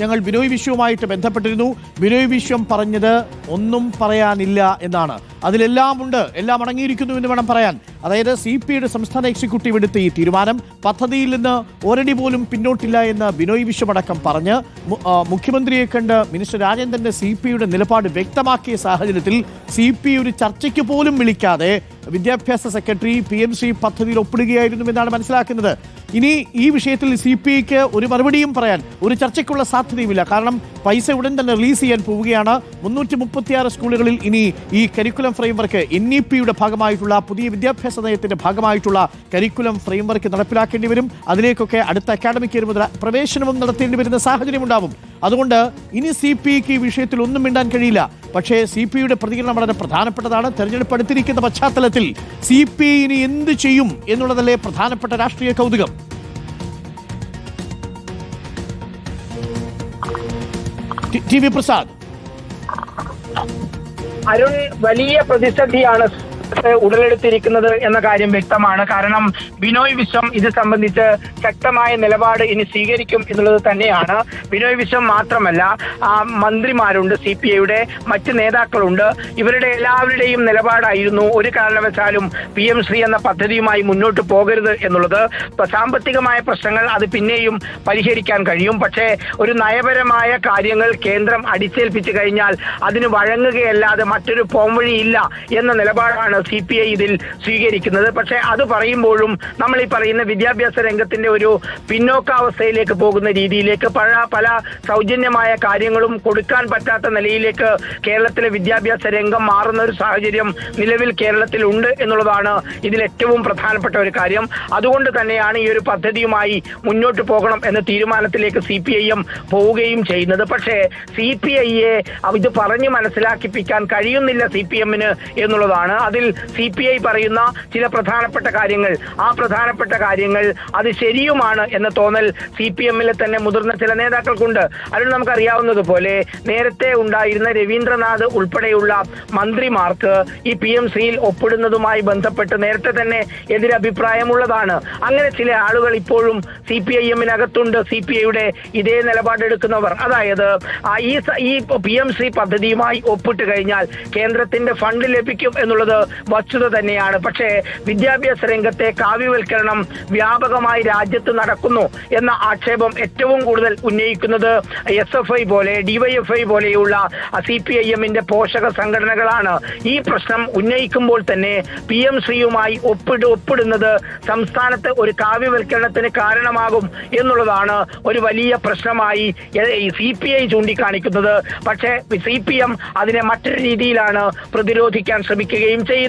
ഞങ്ങൾ ബിനോയ് വിശ്വവുമായിട്ട് ബന്ധപ്പെട്ടിരുന്നു. ബിനോയ് വിശ്വം പറഞ്ഞത് ഒന്നും പറയാനില്ല എന്നാണ്. അതിലെല്ലാം ഉണ്ട് എല്ലാം അടങ്ങിയിരിക്കുന്നു എന്ന് വേണം പറയാൻ. അതായത് സി പി ഐയുടെ സംസ്ഥാന എക്സിക്യൂട്ടീവ് എടുത്ത ഈ തീരുമാനം പദ്ധതിയിൽ നിന്ന് ഒരടി പോലും പിന്നോട്ടില്ല എന്ന് ബിനോയ് വിശ്വമടക്കം പറഞ്ഞ് മുഖ്യമന്ത്രിയെ കണ്ട് മിനിസ്റ്റർ രാജേന്ദ്രന്റെ സി പി ഐയുടെ നിലപാട് വ്യക്തമാക്കിയ സാഹചര്യത്തിൽ സി പി ഒരു ചർച്ചയ്ക്ക് പോലും വിളിക്കാതെ വിദ്യാഭ്യാസ സെക്രട്ടറി പി എം സി പദ്ധതിയിൽ ഒപ്പിടുകയായിരുന്നു എന്നാണ് മനസ്സിലാക്കുന്നത്. ഇനി ഈ വിഷയത്തിൽ സി പി ഐക്ക് ഒരു മറുപടിയും പറയാൻ ഒരു ചർച്ചയ്ക്കുള്ള സാധ്യതയുമില്ല. കാരണം പൈസ ഉടൻ തന്നെ റിലീസ് ചെയ്യാൻ പോവുകയാണ്. മുന്നൂറ്റി മുപ്പത്തിയാറ് സ്കൂളുകളിൽ ഇനി ഈ കരിക്കുലം ഫ്രെയിംവർക്ക് എൻ ഇ പിയുടെ ഭാഗമായിട്ടുള്ള പുതിയ വിദ്യാഭ്യാസ നയത്തിന്റെ ഭാഗമായിട്ടുള്ള കരിക്കുലം ഫ്രെയിംവർക്ക് നടപ്പിലാക്കേണ്ടി വരും. അതിലേക്കൊക്കെ അടുത്ത അക്കാഡമിക് ഇയർ മുതൽ പ്രവേശനവും നടത്തേണ്ടി വരുന്ന സാഹചര്യം ഉണ്ടാവും. അതുകൊണ്ട് ഇനി സി പി ഐക്ക് ഈ വിഷയത്തിൽ ഒന്നും മിണ്ടാൻ കഴിയില്ല. പക്ഷേ സി പി ഐയുടെ പ്രതികരണം വളരെ പ്രധാനപ്പെട്ടതാണ്. തെരഞ്ഞെടുപ്പ് അടുത്തിരിക്കുന്ന പശ്ചാത്തലത്തിൽ സി പി ഐ ഇനി എന്ത് ചെയ്യും എന്നുള്ളതല്ലേ പ്രധാനപ്പെട്ട രാഷ്ട്രീയ കൗതുകം. T- V Prasad. അരുൺ വലിയ പ്രതിസന്ധിയാണ് ഉടലെടുത്തിരിക്കുന്നത് എന്ന കാര്യം വ്യക്തമാണ്. കാരണം ബിനോയ് വിശ്വം ഇത് സംബന്ധിച്ച് ശക്തമായ നിലപാട് ഇനി സ്വീകരിക്കും എന്നുള്ളത് തന്നെയാണ്. ബിനോയ് വിശ്വം മാത്രമല്ല മന്ത്രിമാരുണ്ട് സി പി ഐയുടെ മറ്റ് നേതാക്കളുണ്ട്. ഇവരുടെ എല്ലാവരുടെയും നിലപാടായിരുന്നു ഒരു കാരണവശാലും പി എം ശ്രീ എന്ന പദ്ധതിയുമായി മുന്നോട്ട് പോകരുത് എന്നുള്ളത്. സാമ്പത്തികമായ പ്രശ്നങ്ങൾ അത് പിന്നെയും പരിഹരിക്കാൻ കഴിയും. പക്ഷേ ഒരു നയപരമായ കാര്യങ്ങൾ കേന്ദ്രം അടിച്ചേൽപ്പിച്ചു കഴിഞ്ഞാൽ അതിന് വഴങ്ങുകയല്ലാതെ മറ്റൊരു പോംവഴിയില്ല എന്ന നിലപാടാണ് സി പി ഐ ഇതിൽ സ്വീകരിക്കുന്നത്. പക്ഷേ അത് പറയുമ്പോഴും നമ്മൾ ഈ പറയുന്ന വിദ്യാഭ്യാസ രംഗത്തിന്റെ ഒരു പിന്നോക്കാവസ്ഥയിലേക്ക് പോകുന്ന രീതിയിലേക്ക് പല പല സൗജന്യമായ കാര്യങ്ങളും കൊടുക്കാൻ പറ്റാത്ത നിലയിലേക്ക് കേരളത്തിലെ വിദ്യാഭ്യാസ രംഗം മാറുന്ന ഒരു സാഹചര്യം നിലവിൽ കേരളത്തിൽ ഉണ്ട് എന്നുള്ളതാണ് ഇതിൽ ഏറ്റവും പ്രധാനപ്പെട്ട ഒരു കാര്യം. അതുകൊണ്ട് തന്നെയാണ് ഈ ഒരു പദ്ധതിയുമായി മുന്നോട്ട് പോകണം എന്ന തീരുമാനത്തിലേക്ക് സി പി ഐ എം പോവുകയും ചെയ്യുന്നത്. പക്ഷേ സി പി ഐയെ ഇത് പറഞ്ഞ് മനസ്സിലാക്കിപ്പിക്കാൻ കഴിയുന്നില്ല സി പി എമ്മിന് എന്നുള്ളതാണ്. അതിൽ സി പി ഐ പറയുന്ന ചില പ്രധാനപ്പെട്ട കാര്യങ്ങൾ. ആ പ്രധാനപ്പെട്ട കാര്യങ്ങൾ അത് ശരിയുമാണ് എന്ന തോന്നൽ സി പി എമ്മിലെ തന്നെ മുതിർന്ന ചില നേതാക്കൾക്കുണ്ട്. അതിൽ നമുക്കറിയാവുന്നതുപോലെ നേരത്തെ ഉണ്ടായിരുന്ന രവീന്ദ്രനാഥ് ഉൾപ്പെടെയുള്ള മന്ത്രിമാർക്ക് ഈ പി എം സിയിൽ ഒപ്പിടുന്നതുമായി ബന്ധപ്പെട്ട് നേരത്തെ തന്നെ എതിരഭിപ്രായമുള്ളതാണ്. അങ്ങനെ ചില ആളുകൾ ഇപ്പോഴും സി പി ഐ എമ്മിനകത്തുണ്ട് സി പി ഐയുടെ ഇതേ നിലപാടെടുക്കുന്നവർ അതായത് ഈ ഈ പി എം സി പദ്ധതിയുമായി ഒപ്പിട്ട് കഴിഞ്ഞാൽ കേന്ദ്രത്തിന്റെ ഫണ്ട് ലഭിക്കും എന്നുള്ളത് വസ്തുത തന്നെയാണ്. പക്ഷേ വിദ്യാഭ്യാസ രംഗത്തെ കാവ്യവൽക്കരണം വ്യാപകമായി രാജ്യത്ത് നടക്കുന്നു എന്ന ആക്ഷേപം ഏറ്റവും കൂടുതൽ ഉന്നയിക്കുന്നത് എസ് എഫ് ഐ പോലെ ഡിവൈഎഫ്ഐ പോലെയുള്ള സി പി ഐ എമ്മിന്റെ പോഷക സംഘടനകളാണ്. ഈ പ്രശ്നം ഉന്നയിക്കുമ്പോൾ തന്നെ പി എം ശ്രീയുമായി ഒപ്പിട് ഒപ്പിടുന്നത് സംസ്ഥാനത്ത് ഒരു കാവ്യവൽക്കരണത്തിന് കാരണമാകും എന്നുള്ളതാണ് ഒരു വലിയ പ്രശ്നമായി സി പി ഐ ചൂണ്ടിക്കാണിക്കുന്നത്. പക്ഷേ സി പി എം അതിനെ മറ്റൊരു രീതിയിലാണ് പ്രതിരോധിക്കാൻ ശ്രമിക്കുകയും ചെയ്യുന്നത്.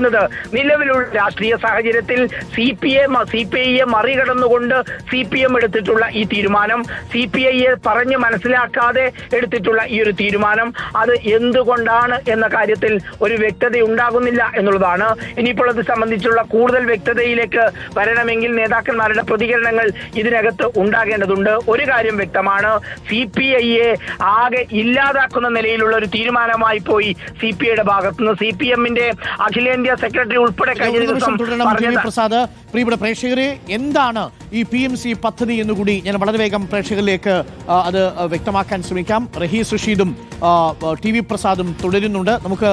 നിലവിലുള്ള രാഷ്ട്രീയ സാഹചര്യത്തിൽ C P M C P ഐയെ മറികടന്നുകൊണ്ട് സി പി എം എടുത്തിട്ടുള്ള ഈ തീരുമാനം സി പി ഐയെ പറഞ്ഞ് മനസ്സിലാക്കാതെ എടുത്തിട്ടുള്ള ഈ ഒരു തീരുമാനം അത് എന്തുകൊണ്ടാണ് എന്ന കാര്യത്തിൽ ഒരു വ്യക്തത ഉണ്ടാകുന്നില്ല എന്നുള്ളതാണ്. ഇനിയിപ്പോൾ അത് സംബന്ധിച്ചുള്ള കൂടുതൽ വ്യക്തതയിലേക്ക് വരണമെങ്കിൽ നേതാക്കന്മാരുടെ പ്രതികരണങ്ങൾ ഇതിനകത്ത് ഉണ്ടാകേണ്ടതുണ്ട്. ഒരു കാര്യം വ്യക്തമാണ്. സി പി ഐയെ ആകെ ഇല്ലാതാക്കുന്ന നിലയിലുള്ള ഒരു തീരുമാനമായി പോയി സി പി ഐയുടെ ഭാഗത്തുനിന്ന് സി പി എമ്മിന്റെ സെക്രട്ടറി ഉൾപ്പെടെ കഴിഞ്ഞ ദിവസം പ്രസാദ്. പ്രിയപ്പെട്ട പ്രേക്ഷകരെ എന്താണ് ഈ പി എം സി പദ്ധതി എന്നുകൂടി ഞാൻ വളരെ വേഗം പ്രേക്ഷകരിലേക്ക് അത് വ്യക്തമാക്കാൻ ശ്രമിക്കാം. റഹീസ് റഷീദും ടി വി പ്രസാദും തുടരുന്നുണ്ട്. നമുക്ക്